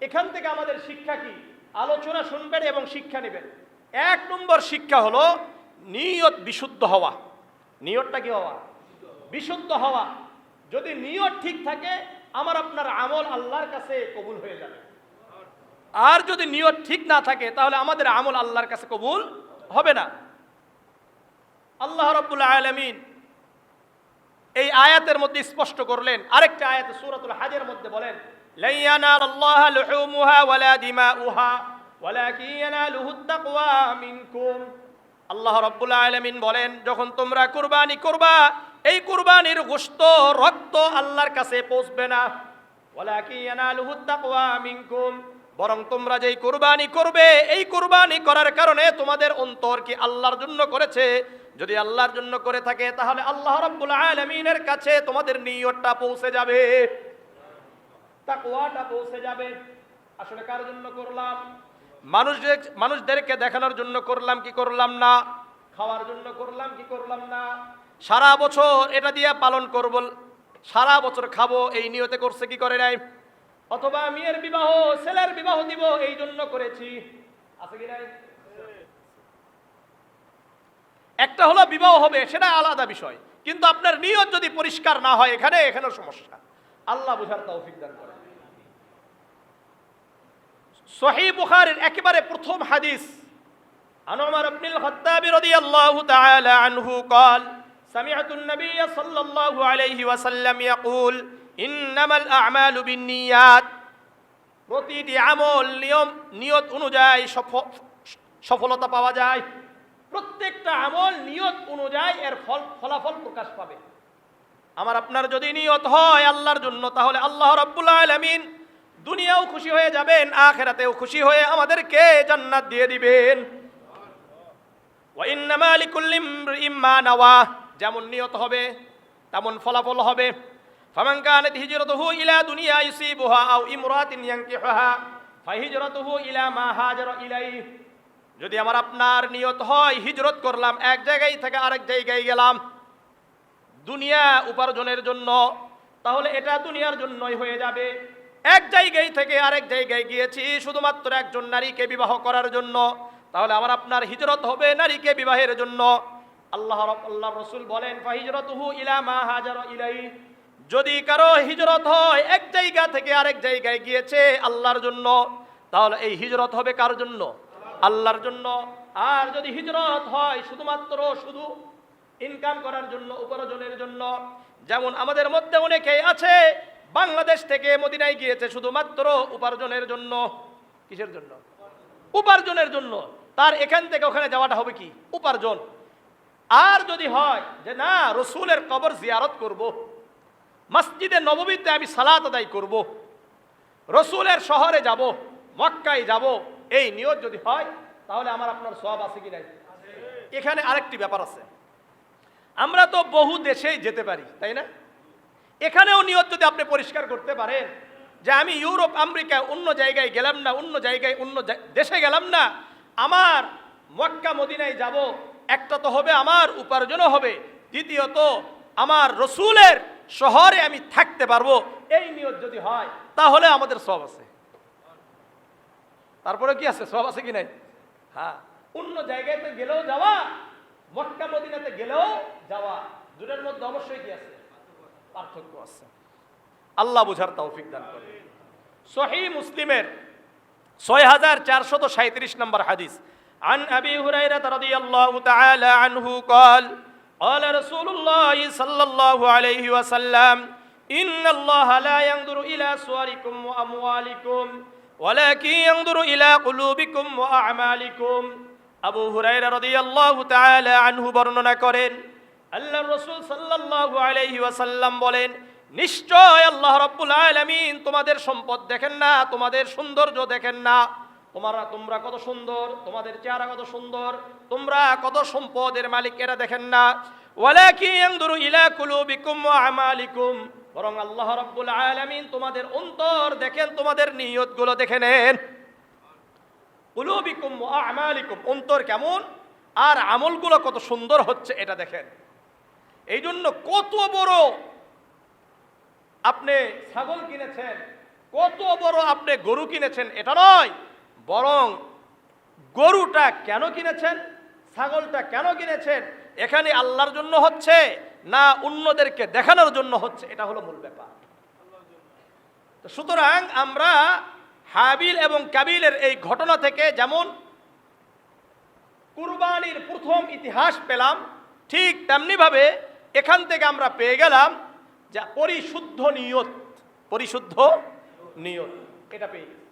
এখান থেকে আমাদের শিক্ষা কি? আলোচনা শুনবেন এবং শিক্ষা নেবেন। এক নম্বর শিক্ষা হলো নিয়ত বিশুদ্ধ হওয়া। নিয়তটা কি হওয়া? বিশুদ্ধ হওয়া। যদি নিয়ত ঠিক থাকে, আমার আপনার আমল আল্লাহর কাছে কবুল হয়ে যাবে। আর যদি নিয়ত ঠিক না থাকে, তাহলে আমাদের আমল আল্লাহর কাছে কবুল হবে না। আল্লাহ রব্বুল আলমিন এই আয়াতের মধ্যে স্পষ্ট করলেন। আরেকটা আয়াত সূরাতুল হাজের মধ্যে বলেন লাই ইয়ানালাল্লাহ লুহুমুহা ওয়ালা দিমাউহা ওয়ালাকিন ইয়ানালুহু তাকওয়া মিনকুম আল্লাহ রাব্বুল আলামিন বলেন, যখন তোমরা কুরবানি করবা, এই কুরবানির গোশত রক্ত আল্লাহর কাছে পৌঁছবে না। বরং তোমরা যেই কুরবানি করবে, এই কুরবানি করার কারণে তোমাদের অন্তর কি আল্লাহর জন্য করেছে? যদি আল্লাহর জন্য করে থাকে, তাহলে আল্লাহ রাব্বুল আলামিনের কাছে তোমাদের নিয়তটা পৌঁছে যাবে। তাকওয়াটা পৌঁছে যাবে। আসলে কার জন্য করলাম? মানুষ মানুষদেরকে দেখানোর জন্য করলাম কি করলাম না? খাওয়ার জন্য করলাম কি করলাম না? সারা বছর এটা দিয়ে পালন করব সারা বছর খাব এই নিয়তে করছে কি করে নাই? অথবা মেয়ের বিবাহ ছেলের বিবাহ দিব এই জন্য করেছি। আছে কি নাই? একটা হলো বিবাহ হবে সেটা আলাদা বিষয়। কিন্তু আপনার নিয়ত যদি পরিষ্কার না হয় এখানে এখানেও সমস্যা। আল্লাহ বুঝার তৌফিক দান করে সহি বুখারের একেবারে প্রথম হাদিস عن عمر بن الخطاب رضي الله تعالى عنه قال سمعت النبي صلى الله عليه وسلم يقول إنما الأعمال بالنيات প্রতিটি আমল নিয়ম নিয়ত অনুযায়ী সফ- সফলতা পাওয়া যায় প্রত্যেকটা আমল নিয়ত অনুযায়ী এর ফল ফলাফল প্রকাশ পাবে আমার আপনার যদি নিয়ত হয় আল্লাহর জন্য তাহলে আল্লাহ রাব্বুল আলামিন দুনিয়াও খুশি হয়ে যাবেন, আখেরাতেও খুশি হয়ে আমাদেরকে জান্নাত দিয়ে দিবেন। যেমন নিয়ত হবে, তেমন ফলাফল হবে। ফামান কানাত হিজরাতুহু ইলা দুনিয়া ইউসিবুহা আও ইমরাতিন ইয়ানকিহুহা, ফাহিজরাতুহু ইলা মা হাজারা ইলাইহি। যদি আমার আপনার নিয়ত হয়, হিজরত করলাম, এক জায়গায় থেকে আরেক জায়গায় গেলাম, দুনিয়া উপার্জনের জন্য, তাহলে এটা দুনিয়ার জন্যই হয়ে যাবে। এক জায়গায় থেকে আরেক জায়গায় গিয়েছি শুধুমাত্র একজন নারীকে বিবাহ করার জন্য। তাহলে আমার আপনার হিজরত হবে নারীকে বিবাহের জন্য। আল্লাহ আল্লাহ রসুল বলেন হাজার ইলাই যদি কারও হিজরত হয় এক জায়গা থেকে আরেক জায়গায় গিয়েছে আল্লাহর জন্য, তাহলে এই হিজরত হবে কার জন্য? আল্লাহর জন্য। আর যদি হিজরত হয় শুধুমাত্র শুধু ইনকাম করার জন্য, উপার্জনের জন্য, যেমন আমাদের মধ্যে অনেকেই আছে বাংলাদেশ থেকে মদিনায় গিয়েছে শুধুমাত্র উপার্জনের জন্য। কিসের জন্য? উপার্জনের জন্য। তার এখান থেকে ওখানে যাওয়াটা হবে কি? উপার্জন। আর যদি হয় যে না, রসুলের কবর জিয়ারত করব। মসজিদে নবমীতে আমি সালাত আদায় করব। রসুলের শহরে যাব, মক্কায় যাব। এই নিয়ত যদি হয়, তাহলে আমার আপনার সব আছে কি নাই? এখানে আরেকটি ব্যাপার আছে। আমরা তো বহু দেশেই যেতে পারি, তাই না? এখানেও নিয়ত যদি আপনি পরিষ্কার করতে পারেন যে আমি ইউরোপ, আমেরিকা, অন্য জায়গায় গেলাম না, অন্য জায়গায়, অন্য দেশে গেলাম না, আমার মক্কা, মদিনায় যাব, একটা তো হবে আমার, উপার্জনও হবে, দ্বিতীয়ত আমার রসুলের শহরে আমি থাকতে পারব, এই নিয়ত যদি হয়, তাহলে আমাদের সব আছে। তারপরে কি আছে? সব আছে কি নাই? হ্যাঁ। অন্য জায়গাতে গেলেও যাওয়া, মক্কা, মদিনাতে গেলেও যাওয়া, দুটোর মধ্যে অবশ্যই কি আছে? পার্থক্য আছে আল্লাহ বুঝার তৌফিক দান করে সহি মুসলিমের ছয় হাজার চারশত সাঁত্রিশ নম্বর হাদিস عن أبي هريرة رضي الله تعالى عنه قال قال رسول الله صلى الله عليه وسلم إن الله لا ينظر إلى صوركم وأموالكم ولكن ينظر إلى قلوبكم وأعمالكم আবু হুরাইরা রাদিয়াল্লাহু তাআলা আনহু বর্ণনা করেন আল্লাহর রাসূল সাল্লাল্লাহু আলাইহি ওয়াসাল্লাম বলেন, নিশ্চয় আল্লাহ রাব্বুল আলামিন তোমাদের সম্পদ দেখেন না, তোমাদের সৌন্দর্য দেখেন না। তোমরা তোমরা কত সুন্দর, তোমাদের চেহারা কত সুন্দর, তোমরা কত সম্পদের মালিক এরা দেখেন না। ওয়ালাকিন ইয়ানদুরু ইলা কুলুবিকুম ওয়া আমালিকুম। বরং আল্লাহ রাব্বুল আলামিন তোমাদের অন্তর দেখেন, তোমাদের নিয়তগুলো দেখে নেন। কুলুবিকুম ওয়া আমালিকুম, অন্তর কেমন? আর আমলগুলো কত সুন্দর হচ্ছে, এটা দেখেন। এই জন্য কত বড় আপনি ছাগল কিনেছেন, কত বড় আপনি গরু কিনেছেন, এটা নয়। বরং গরুটা কেন কিনেছেন, ছাগলটা কেন কিনেছেন, এখানে আল্লাহর জন্য হচ্ছে না অন্যদেরকে দেখানোর জন্য হচ্ছে, এটা হলো মূল ব্যাপার। সুতরাং আমরা হাবিল এবং কাবিলের এই ঘটনা থেকে যেমন কুরবানির প্রথম ইতিহাস পেলাম, ঠিক তেমনিভাবে এখান থেকে আমরা পেয়ে গেলাম যা পরিশুদ্ধ নিয়ত পরিশুদ্ধ নিয়ত এটা পেয়ে গেছি